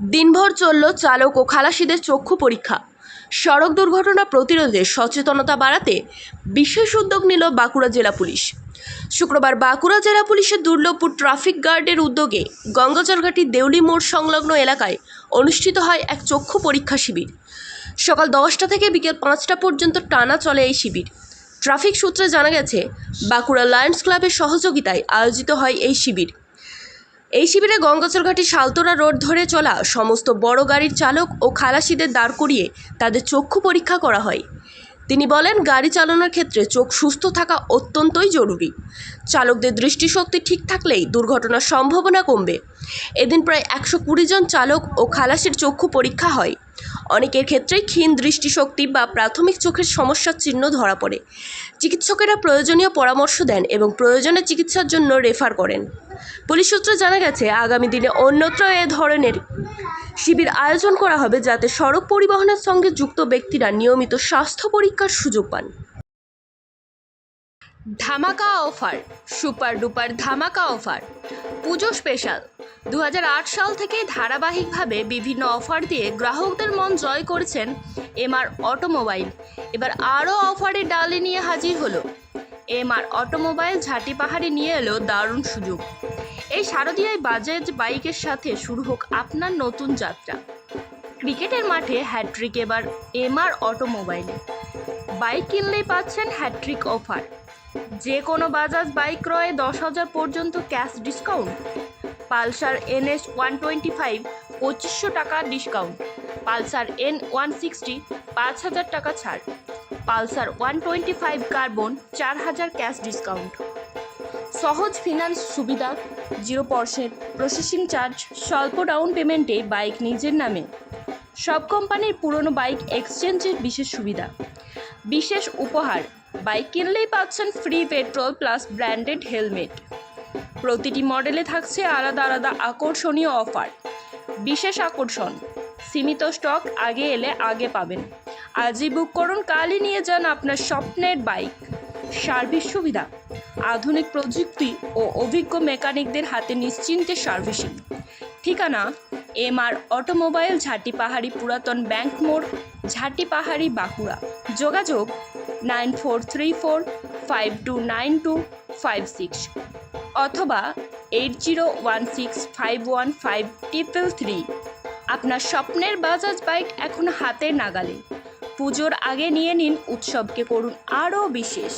দিনভর চলল চালক ও খালাসিদের চক্ষু পরীক্ষা। সড়ক দুর্ঘটনা প্রতিরোধে সচেতনতা বাড়াতে বিশেষ উদ্যোগ নিল বাঁকুড়া জেলা পুলিশ। শুক্রবার বাঁকুড়া জেলা পুলিশের দুর্লভপুর ট্রাফিক গার্ডের উদ্যোগে গঙ্গাচরঘাটি দেউলি মোড় সংলগ্ন এলাকায় অনুষ্ঠিত হয় এক চক্ষু পরীক্ষা শিবির। সকাল দশটা থেকে বিকেল পাঁচটা পর্যন্ত টানা চলে এই শিবির। ট্রাফিক সূত্রে জানা গেছে, বাঁকুড়া লায়ন্স ক্লাবের সহযোগিতায় আয়োজিত হয় এই শিবির। এই শিবিরে গঙ্গাচরঘাটি সালতোরা রোড ধরে চলা সমস্ত বড় গাড়ির চালক ও খালাসিদের দাঁড় করিয়ে তাদের চক্ষু পরীক্ষা করা হয়। তিনি বলেন, গাড়ি চালানোর ক্ষেত্রে চোখ সুস্থ থাকা অত্যন্তই জরুরি। চালকদের দৃষ্টিশক্তি ঠিক থাকলেই দুর্ঘটনার সম্ভাবনা কমবে। এদিন প্রায় একশো কুড়ি জন চালক ও খালাসির চক্ষু পরীক্ষা হয়। অনেকের ক্ষেত্রেই ক্ষীণ দৃষ্টিশক্তি বা প্রাথমিক চোখের সমস্যার চিহ্ন ধরা পড়ে। চিকিৎসকেরা প্রয়োজনীয় পরামর্শ দেন এবং প্রয়োজনে চিকিৎসার জন্য রেফার করেন। পুলিশ সূত্রে জানা গেছে, আগামী দিনে অন্যত্র এ ধরনের শিবির আয়োজন করা হবে যাতে সড়ক পরিবহনের সঙ্গে যুক্ত ব্যক্তিরা নিয়মিত স্বাস্থ্য পরীক্ষার সুযোগ পান। ধামাকা অফার, সুপার ডুপার ধামাকা অফার, পুজো স্পেশাল। দু হাজার আট সাল থেকে ধারাবাহিকভাবে বিভিন্ন অফার দিয়ে গ্রাহকদের মন জয় করেছেন এমআর অটোমোবাইল। এবার আরও অফারের ডালে নিয়ে হাজির হলো। এমআর অটোমোবাইল ঝাঁটি পাহাড়ি নিয়ে এলো দারুণ সুযোগ। এই শারদীয়ায় বাজাজ বাইকের সাথে শুরু হোক আপনার নতুন যাত্রা। ক্রিকেটের মাঠে হ্যাট্রিক এবার এমআর অটোমোবাইলে। বাইক কিনলেই পাচ্ছেন হ্যাট্রিক অফার। যে কোনো বাজাজ বাইক ক্রয়ে দশ হাজার পর্যন্ত cash discount. Pulsar NS one twenty five পঁচিশশো টাকা discount Pulsar N one sixty পাঁচ হাজার টাকা ছাড়। Pulsar one twenty five carbon চার হাজার ক্যাশ ডিসকাউন্ট সহজ ফিনান্স সুবিধা জিরো পার্সেন্ট প্রসেসিং চার্জ স্বল্প ডাউন পেমেন্টে বাইক নিজের নামে। সব কোম্পানির পুরনো বাইক এক্সচেঞ্জের বিশেষ সুবিধা। বিশেষ উপহার বাইক কিনলেই পাচ্ছেন free petrol plus branded helmet প্রতিটি মডেলে থাকছে আলাদা আলাদা আকর্ষণীয় অফার। বিশেষ আকর্ষণ, সীমিত স্টক আগে এলে আগে পাবেন। আজই বুক করুন, কালই নিয়ে যান আপনার স্বপ্নের বাইক। সার্ভিস সুবিধা, আধুনিক প্রযুক্তি ও অভিজ্ঞ মেকানিকদের হাতে নিশ্চিন্তে সার্ভিসিং। ঠিকানা, এমআর অটোমোবাইল, ঝাঁটি পাহাড়ি পুরাতন ব্যাংক মোড়, ঝাঁটি পাহাড়ি বাঁকুড়া। যোগাযোগ, nine four three four five two nine two five six. অথবা eight zero one six five one five triple three আপনার স্বপ্নের বাজাজ বাইক এখন হাতের নাগালে। পুজোর আগে নিয়ে নিন উৎসবকে করুন আরও বিশেষ।